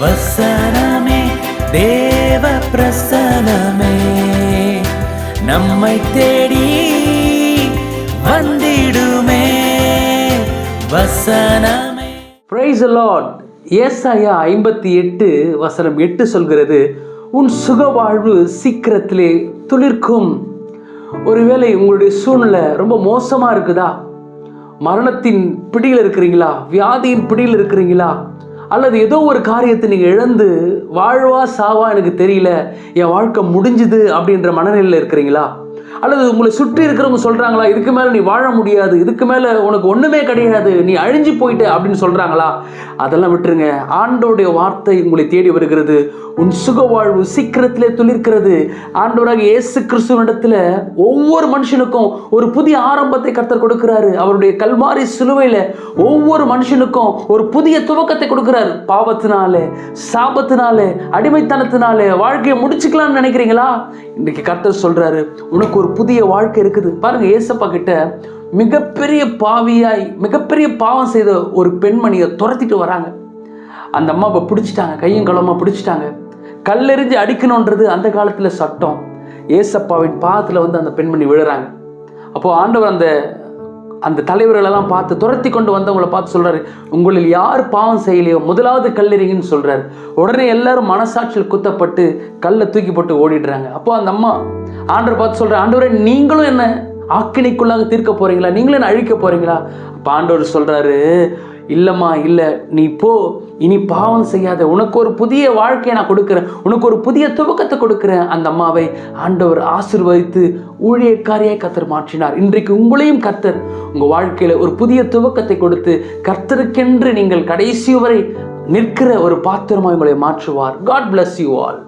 வசனமே தேவ பிரசனமே நம்மை தேடி வந்திடுமே வசனமே. பிரைஸ் லார்ட் ஏசாயா ஐம்பத்தி எட்டு வசனம் எட்டு சொல்கிறது உன் சுக வாழ்வு சீக்கிரத்திலே துளிர்க்கும். ஒருவேளை உங்களுடைய சூழ்நிலை ரொம்ப மோசமாக இருக்குதா? மரணத்தின் பிடியில் இருக்கிறீங்களா? வியாதியின் பிடியில் இருக்கிறீங்களா? அல்லது ஏதோ ஒரு காரியத்தை நீங்கள் இழந்து வாழ்வா சாவா எனக்கு தெரியல என் வாழ்க்கை முடிஞ்சுது அப்படின்ற மனநிலையில் இருக்கிறீங்களா? அல்லது உங்களை சுற்றி இருக்கிறவங்க சொல்கிறாங்களா இதுக்கு மேலே நீ வாழ முடியாது இதுக்கு மேலே உனக்கு ஒன்றுமே கிடையாது நீ அழிஞ்சு போயிட்ட அப்படின்னு சொல்கிறாங்களா அதெல்லாம் விட்டுருங்க. ஆண்டோடைய வார்த்தை உங்களை தேடி வருகிறது. உன் சுக வாழ்வு சீக்கிரத்திலே துளிர்க்கிறது. ஆண்டவராக இயேசு கிறிஸ்துவனிடத்தில் ஒவ்வொரு மனுஷனுக்கும் ஒரு புதிய ஆரம்பத்தை கர்த்தர் கொடுக்கிறாரு. அவருடைய கல்வாரி சிலுவையில் ஒவ்வொரு மனுஷனுக்கும் ஒரு புதிய துவக்கத்தை கொடுக்கிறாரு. பாவத்தினாலே சாபத்தினாலே அடிமைத்தனத்தினாலே வாழ்க்கையை முடிச்சுக்கலாம்னு நினைக்கிறீங்களா? இன்றைக்கு கர்த்தர் சொல்றாரு உனக்கு ஒரு புதிய வாழ்க்கை இருக்குது. பாருங்க ஏசப்பா கிட்ட மிகப்பெரிய பாவியாய் மிகப்பெரிய பாவம் செய்த ஒரு பெண்மணியை துரத்திட்டு வராங்க. அந்த அம்மாவை பிடிச்சிட்டாங்க கையும் களமாக பிடிச்சிட்டாங்க. கல்லெறிஞ்சு அடிக்கணுன்றது அந்த காலத்தில் சட்டம். ஏசப்பாவின் பாதத்தில் வந்து அந்த பெண்மணி விழுறாங்க. அப்போது ஆண்டவர் அந்த அந்த தலைவர்களெல்லாம் பார்த்து துரத்தி கொண்டு வந்தவங்களை பார்த்து சொல்கிறாரு உங்களில் யார் பாவம் செய்யலையோ முதலாவது கல்லெறிங்கன்னு சொல்கிறாரு உடனே எல்லாரும் மனசாட்சியில் குத்தப்பட்டு கல்லை தூக்கி போட்டு ஓடிடுறாங்க. அப்போ அந்த அம்மா ஆண்டவர் பார்த்து சொல்கிற ஆண்டவரே நீங்களும் என்ன ஆக்கினைக்குள்ளாக தீர்க்க போகிறீங்களா நீங்களும் என்ன அழிக்க போகிறீங்களா அப்போ ஆண்டவர் சொல்கிறாரு இல்லைம்மா இல்லை. நீ போ. இனி பாவம் செய்யாத. உனக்கு ஒரு புதிய வாழ்க்கையை நான் கொடுக்குறேன். உனக்கு ஒரு புதிய துவக்கத்தை கொடுக்குறேன். அந்த அம்மாவை ஆண்டவர் ஆசிர்வதித்து ஊழியக்காரியாய் கத்தர் மாற்றினார். இன்றைக்கு உங்களையும் கர்த்தர் உங்கள் வாழ்க்கையில் ஒரு புதிய துவக்கத்தை கொடுத்து கர்த்தருக்கென்று நீங்கள் கடைசி வரை நிற்கிற ஒரு பாத்திரமாக உங்களை மாற்றுவார். God bless you all